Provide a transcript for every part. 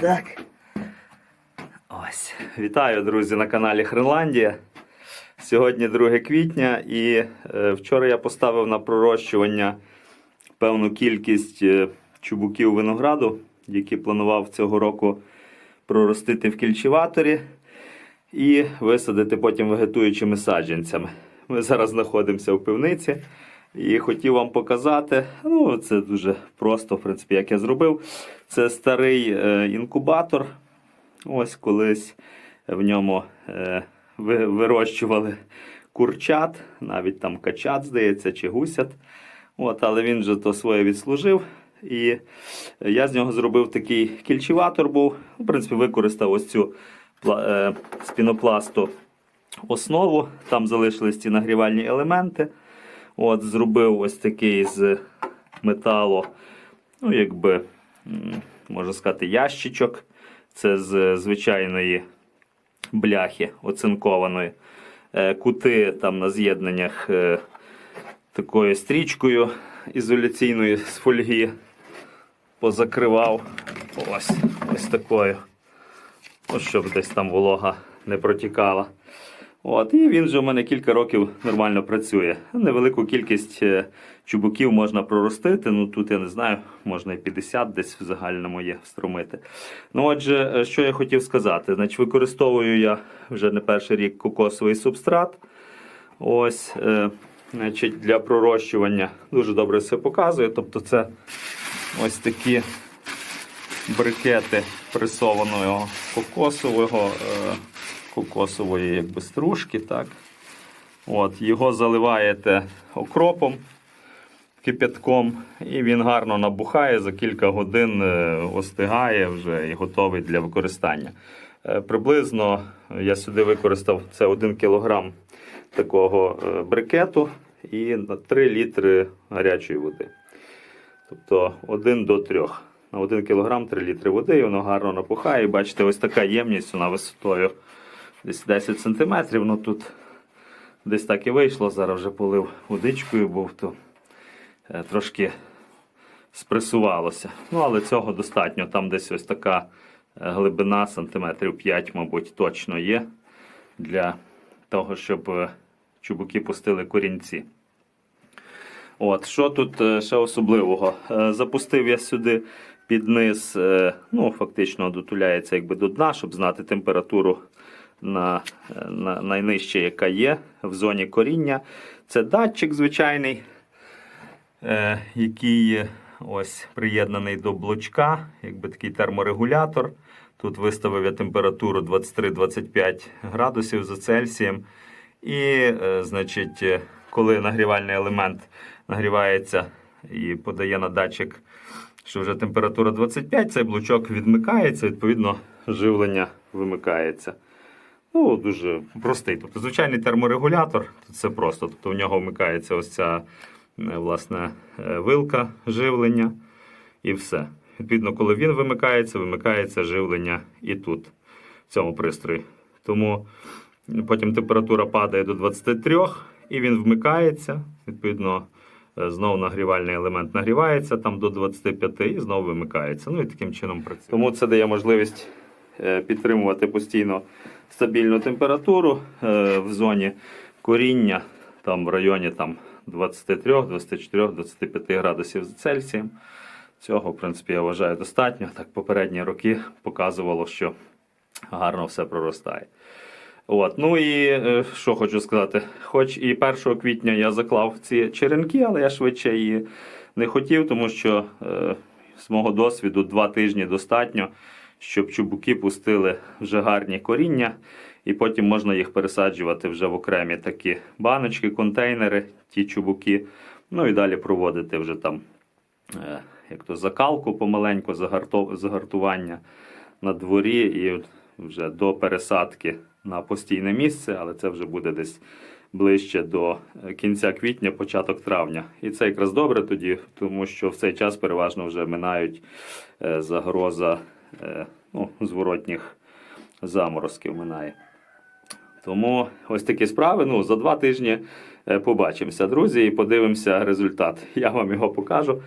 Так. Ось. Вітаю, друзі, на каналі Хренландія. Сьогодні 2 квітня, і е, вчора я поставив на пророщування певну кількість е, чубуків винограду, які планував цього року проростити в кільчеваторі і висадити потім вегетуючими саджанцями. Ми зараз знаходимося в пивниці. І хотів вам показати, ну це дуже просто, в принципі, як я зробив. Це старий е, інкубатор. Ось колись в ньому е, ви- вирощували курчат, навіть там качат, здається, чи гусят. От, але він вже то своє відслужив. І я з нього зробив такий кільчеватор був. В принципі, використав ось цю е, з основу. Там залишились ці нагрівальні елементи. От, зробив ось такий з металу, ну, якби, можна сказати, ящичок. Це з звичайної бляхи оцинкованої. Е, Кути там на з'єднаннях е, такою стрічкою ізоляційною з фольги позакривав. Ось, ось такою. Ось щоб десь там волога не протікала. От, і він вже у мене кілька років нормально працює. Невелику кількість е, чубуків можна проростити. Ну тут я не знаю, можна і 50 десь в загальному є встромити. Ну отже, е, що я хотів сказати. Значить, використовую я вже не перший рік кокосовий субстрат. Ось, е, значить, для пророщування дуже добре все показує. Тобто, це ось такі брикети пресованого кокосового, е, кокосової якби, стружки. Так. От, його заливаєте окропом, кипятком, і він гарно набухає, за кілька годин е, остигає вже і готовий для використання. Е, Приблизно я сюди використав це 1 кг такого е, брикету і 3 літри гарячої води. Тобто 1 до 3. На 1 кг 3 літри води, і воно гарно напухає. І бачите, ось така ємність вона висотою десь 10 см. Ну тут десь так і вийшло. Зараз вже полив водичкою, був то е, трошки спресувалося. Ну, але цього достатньо. Там десь ось така е, глибина, сантиметрів 5, мабуть, точно є для того, щоб е, чубуки пустили корінці. От, що тут ще особливого? Запустив я сюди під низ, ну, фактично дотуляється якби до дна, щоб знати температуру на, на найнижче, яка є в зоні коріння. Це датчик звичайний, е, який ось приєднаний до блочка, якби такий терморегулятор. Тут виставив я температуру 23-25 градусів за Цельсієм. І, е, значить, коли нагрівальний елемент нагрівається і подає на датчик, що вже температура 25, цей блочок відмикається, відповідно, живлення вимикається. Ну, дуже простий. Тобто, звичайний терморегулятор, все просто. Тобто в нього вмикається ось ця е, власне, е, вилка живлення і все. Відповідно, коли він вимикається, вимикається живлення і тут, в цьому пристрої. Тому потім температура падає до 23 і він вмикається. Відповідно, е, знову нагрівальний елемент нагрівається там до 25 і знову вимикається. Ну і таким чином працює. Тому це дає можливість підтримувати постійно стабільну температуру е, в зоні коріння, там в районі там, 23, 24, 25 градусів за Цельсієм. Цього, в принципі, я вважаю достатньо. Так попередні роки показувало, що гарно все проростає. От, ну і е, що хочу сказати, хоч і 1 квітня я заклав ці черенки, але я швидше її не хотів, тому що е, з мого досвіду два тижні достатньо, щоб чубуки пустили вже гарні коріння, і потім можна їх пересаджувати вже в окремі такі баночки, контейнери, ті чубуки. Ну і далі проводити вже там е, як то закалку помаленьку, загартування на дворі і вже до пересадки на постійне місце, але це вже буде десь ближче до е, кінця квітня, початок травня. І це якраз добре тоді, тому що в цей час переважно вже минають е, загроза ну, зворотніх заморозків минає. Тому ось такі справи. Ну, за два тижні е, побачимося, друзі, і подивимося результат. Я вам його покажу.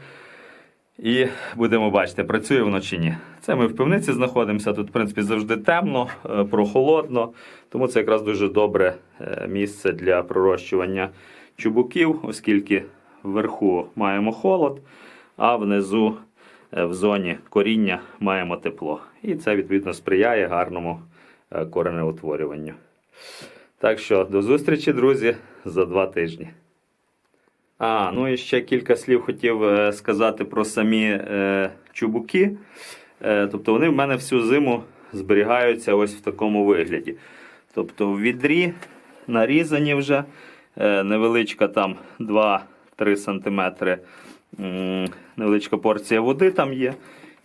І будемо бачити, працює воно чи ні. Це ми в пивниці знаходимося. Тут, в принципі, завжди темно, е, прохолодно. Тому це якраз дуже добре е, місце для пророщування чубуків, оскільки вверху маємо холод, а внизу е, в зоні коріння маємо тепло. І це відповідно сприяє гарному е, коренеутворюванню. Так що до зустрічі, друзі, за два тижні. А, ну і ще кілька слів хотів е, сказати про самі е, чубуки. Е, тобто вони в мене всю зиму зберігаються ось в такому вигляді. Тобто в відрі нарізані вже е, невеличка там 2-3 см невеличка порція води там є.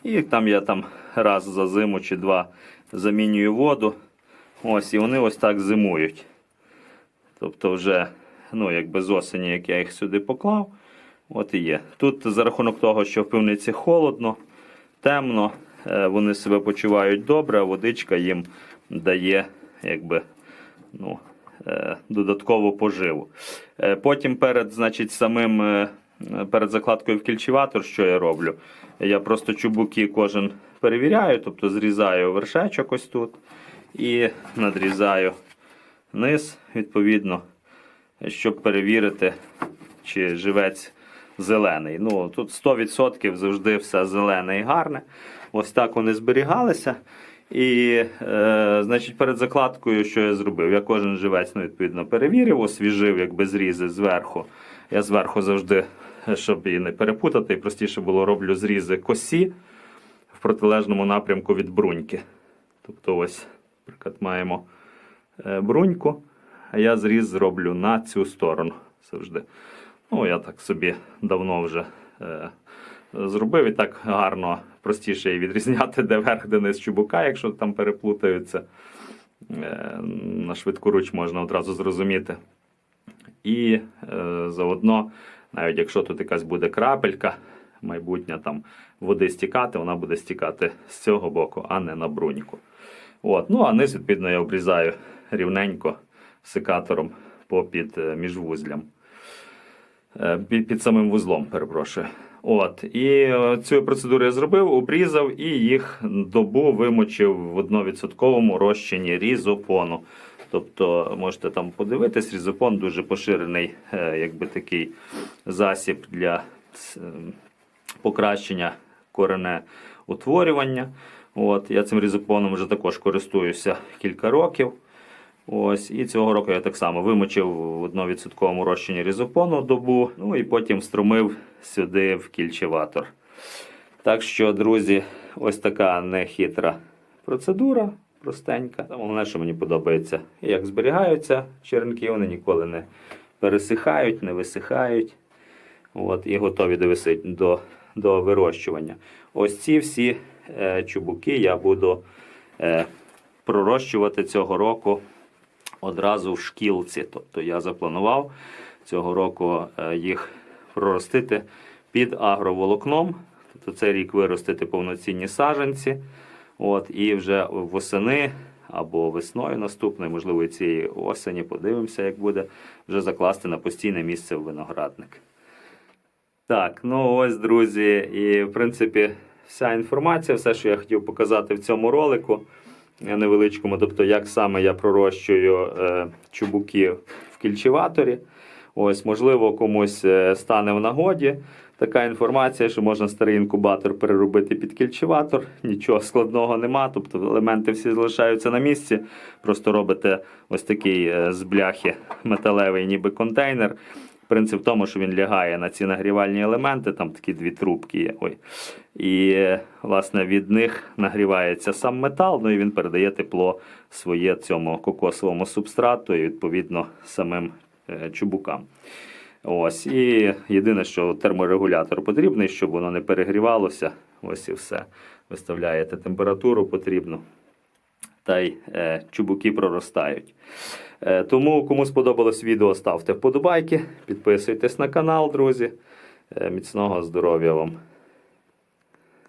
І там я там раз за зиму чи два замінюю воду. Ось, і вони ось так зимують. Тобто вже ну, якби з осені, як я їх сюди поклав, от і є. Тут за рахунок того, що в пивниці холодно, темно, е, вони себе почувають добре, а водичка їм дає якби, ну, е, додаткову поживу. Е, Потім перед, значить, самим, перед закладкою в кільчеватор, що я роблю? Я просто чубуки кожен перевіряю, тобто зрізаю вершечок ось тут і надрізаю низ, відповідно, щоб перевірити, чи живець зелений. Ну, тут 100% завжди все зелене і гарне. Ось так вони зберігалися. І, е, значить, перед закладкою, що я зробив? Я кожен живець ну, відповідно перевірив, освіжив якби зрізи зверху. Я зверху завжди, щоб її не перепутати, і простіше було роблю зрізи косі в протилежному напрямку від бруньки. Тобто, ось, наприклад, маємо е, бруньку, а я зріз зроблю на цю сторону завжди. Ну, я так собі давно вже е, зробив і так гарно, простіше і відрізняти, де верх, де низ чубука, якщо там переплутаються. Е, на швидку руч можна одразу зрозуміти. І е, заодно, навіть якщо тут якась буде крапелька, майбутня там води стікати, вона буде стікати з цього боку, а не на бруньку. От. Ну, а низ, відповідно, я обрізаю рівненько секатором попід е, міжвузлям. Е, Під, самим вузлом, перепрошую. От. І е, цю процедуру я зробив, обрізав і їх добу вимочив в 1% розчині різопону. Тобто можете там подивитись, різопон дуже поширений, е, якби такий засіб для е, покращення коренеутворювання. От, я цим різопоном вже також користуюся кілька років. Ось, і цього року я так само вимочив в 1% розчині різопону добу, ну і потім струмив сюди в кільчеватор. Так що, друзі, ось така нехитра процедура, простенька. Головне, що мені подобається, як зберігаються черенки, вони ніколи не пересихають, не висихають. От, і готові до, до, вирощування. Ось ці всі е, чубуки я буду е, пророщувати цього року одразу в шкілці. Тобто я запланував цього року е, їх проростити під агроволокном. Тобто цей рік виростити повноцінні саджанці. От, і вже восени або весною наступної, можливо, і цієї осені, подивимося, як буде, вже закласти на постійне місце в виноградник. Так, ну ось, друзі, і в принципі вся інформація, все, що я хотів показати в цьому ролику е, невеличкому, тобто, як саме я пророщую е, чубуки в кільчеваторі. Ось, можливо, комусь е, стане в нагоді така інформація, що можна старий інкубатор переробити під кільчеватор. Нічого складного нема, тобто елементи всі залишаються на місці. Просто робите ось такий е, з бляхи металевий, ніби контейнер. Принцип в тому, що він лягає на ці нагрівальні елементи, там такі дві трубки є. Ой. І е, власне від них нагрівається сам метал, ну і він передає тепло своє цьому кокосовому субстрату і відповідно самим е, чубукам. Ось. І єдине, що терморегулятор потрібний, щоб воно не перегрівалося. Ось і все. Виставляєте температуру потрібну та й е, чубуки проростають. Е, тому, кому сподобалось відео, ставте вподобайки, підписуйтесь на канал, друзі. Е, міцного здоров'я вам!